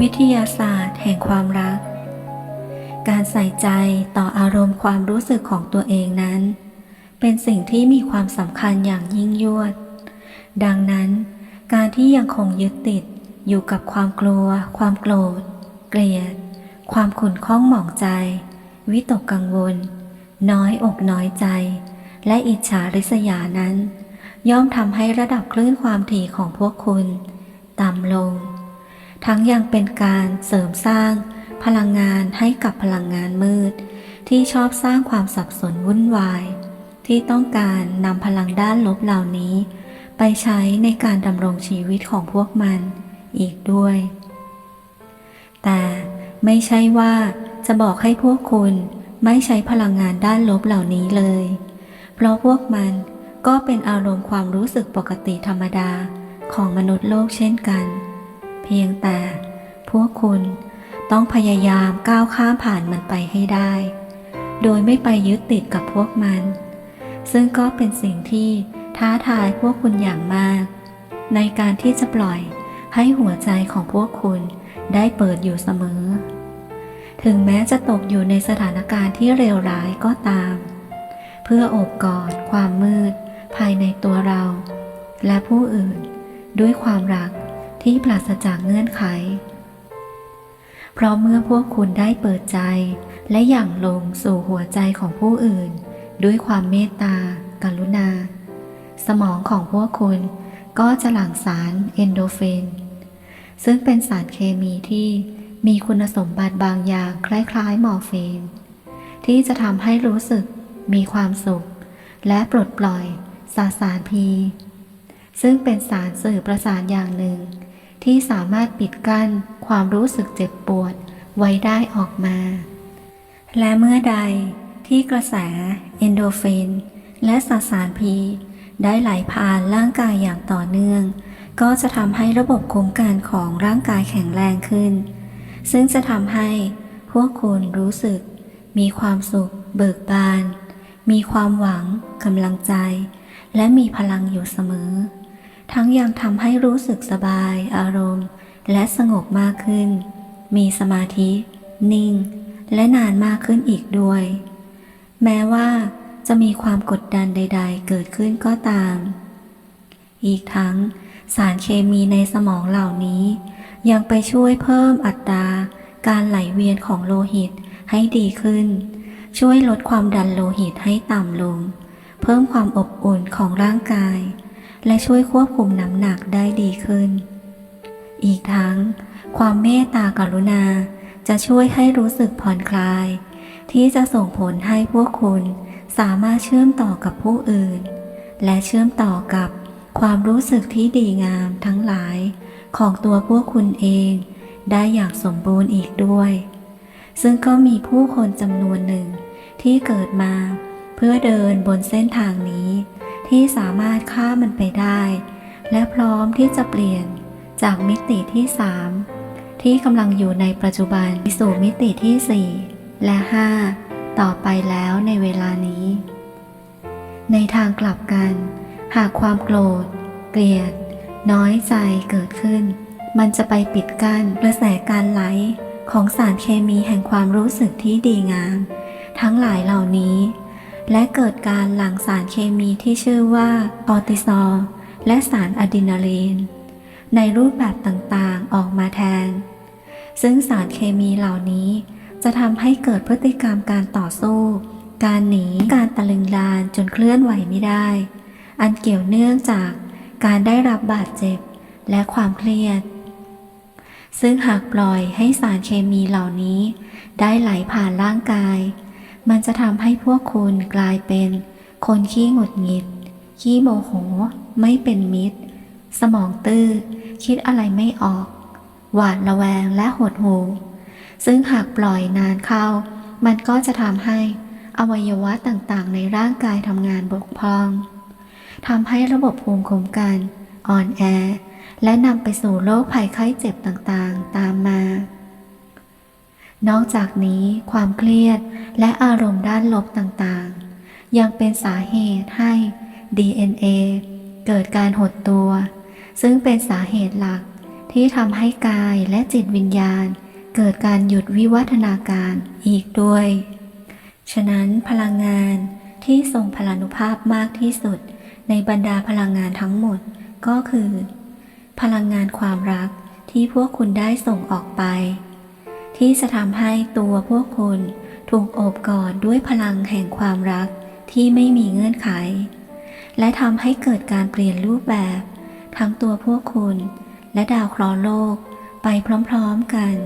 วิทยาศาสตร์แห่งความรัก การใส่ใจต่ออารมณ์ความรู้สึกของตัวเองนั้น เป็นสิ่งที่มีความสำคัญอย่างยิ่งยวด ดังนั้น การที่ยังคงยึดติดอยู่กับความกลัว ความโกรธ เกลียด ความขุ่นข้องหมองใจ วิตกกังวล น้อยอกน้อยใจ และอิจฉาริษยานั้น ย่อมทำให้ระดับคลื่นความถี่ของพวกคุณ ต่ำลง ทั้งยังเป็นการเสริมสร้างพลังงานให้กับพลังงานมืด ที่ชอบสร้างความสับสนวุ่นวาย ที่ต้องการนำพลังด้านลบเหล่านี้ ไปใช้ในการดำรงชีวิตของพวกมันอีกด้วย แต่ไม่ใช่ว่าจะบอกให้พวกคุณไม่ใช้พลังงานด้านลบเหล่านี้เลย เพราะพวกมันก็เป็นอารมณ์ความรู้สึกปกติธรรมดา ของมนุษย์โลกเช่นกัน เพียงแต่พวกคุณต้องพยายามก้าวข้ามผ่านมันไปให้ได้ โดยไม่ไปยึดติดกับพวกมัน ซึ่งก็เป็นสิ่งที่ท้าทายพวกคุณอย่างมาก ในการที่จะปล่อยให้หัวใจของพวกคุณได้เปิดอยู่เสมอ ถึงแม้จะตกอยู่ในสถานการณ์ที่เลวร้ายก็ตาม เพื่อโอบกอดความมืด ภายในตัวเรา และผู้อื่น ด้วยความรักที่ปราศจากเงื่อนไข เพราะเมื่อพวกคุณได้เปิดใจและหยั่งลงสู่หัวใจของผู้อื่น ด้วยความเมตตา กรุณา สมองของพวกคุณก็จะหลั่งสารเอนโดเฟน ซึ่งเป็นสารเคมีที่มีคุณสมบัติบางอย่างคล้ายๆ มอร์ฟีน ที่จะทำให้รู้สึกมีความสุข และปลดปล่อยสาสารพี ซึ่งเป็นสารสื่อประสานอย่างหนึ่ง ที่สามารถปิดกั้นความรู้สึกเจ็บปวดไว้ได้ออกมา และเมื่อใดที่กระแสเอนโดฟิน และสสารพีได้ไหลผ่านร่างกายอย่างต่อเนื่อง ก็จะทำให้ระบบคุ้มกันของร่างกายแข็งแรงขึ้น ซึ่งจะทำให้พวกคุณรู้สึก มีความสุข เบิกบาน มีความหวังกำลังใจ และมีพลังอยู่เสมอ ทั้งยังทำให้รู้สึกสบายอารมณ์ และสงบมากขึ้น มีสมาธิ นิ่ง และนานมากขึ้นอีกด้วย แม้ว่าจะมีความกดดันใด ๆ เกิดขึ้นก็ตาม อีกทั้งสารเคมีในสมองเหล่านี้ ยังไปช่วยเพิ่มอัตรา การไหลเวียนของโลหิตให้ดีขึ้น ช่วยลดความดันโลหิตให้ต่ำลง เพิ่มความอบอุ่นของร่างกาย และช่วยควบคุมน้ำหนักได้ดีขึ้น อีกทั้ง ความเมตตากรุณาจะช่วยให้รู้สึกผ่อนคลาย ที่จะส่งผลให้พวกคุณสามารถเชื่อมต่อกับผู้อื่น และเชื่อมต่อกับความรู้สึกที่ดีงามทั้งหลายของตัวพวกคุณเอง ได้อย่างสมบูรณ์อีกด้วย ซึ่งก็มีผู้คนจำนวนหนึ่งที่เกิดมาเพื่อเดินบนเส้นทางนี้ ที่สามารถข้ามมันไปได้ และพร้อมที่จะเปลี่ยนจากมิติที่สามที่กำลังอยู่ในปัจจุบันสู่มิติที่สี่และห้าต่อไปแล้วในเวลานี้ ในทางกลับกัน หากความโกรธ เกลียด น้อยใจเกิดขึ้น มันจะไปปิดกั้นกระแสการไหลของสารเคมีแห่งความรู้สึกที่ดีงาม ทั้งหลายเหล่านี้ และเกิดการหลั่งสารเคมีที่ชื่อว่าคอร์ติซอลและสารอะดรีนาลีน ในรูปแบบต่างๆออกมาแทน ซึ่งสารเคมีเหล่านี้จะทำให้เกิดพฤติกรรมการต่อสู้ การหนี การตะลึงลานจนเคลื่อนไหวไม่ได้ อันเกี่ยวเนื่องจากการได้รับบาดเจ็บและความเครียด ซึ่งหากปล่อยให้สารเคมีเหล่านี้ ได้ไหลผ่านร่างกาย มันจะทำให้พวกคุณกลายเป็น คนขี้หงุดหงิด ขี้โมโห ไม่เป็นมิตร สมองตื้อ คิดอะไรไม่ออก หวาดระแวงและหดหู่ซึ่งหากปล่อยนานเข้า มันก็จะทำให้อวัยวะต่างๆ ในร่างกายทำงานบกพร่องทำให้ระบบภูมิคุ้มกัน อ่อนแอ และนำไปสู่โรคภัยไข้เจ็บต่างๆ ตามมา นอกจากนี้ความเครียดและอารมณ์ด้านลบต่างๆ ยังเป็นสาเหตุให้ DNA เกิดการหดตัว ซึ่งเป็นสาเหตุหลักที่ทำให้กายและจิตวิญญาณ เกิดการหยุดวิวัฒนาการอีกด้วย ฉะนั้นพลังงานที่ทรงพลานุภาพมากที่สุด ในบรรดาพลังงานทั้งหมดก็คือ พลังงานความรักที่พวกคุณได้ส่งออกไป ที่จะทำให้ตัวพวกคุณถูกโอบกอดด้วยพลังแห่งความรักที่ไม่มีเงื่อนไข และทำให้เกิดการเปลี่ยนรูปแบบ ทั้งตัวพวกคุณ และดาวเคราะห์โลกไปพร้อมๆกัน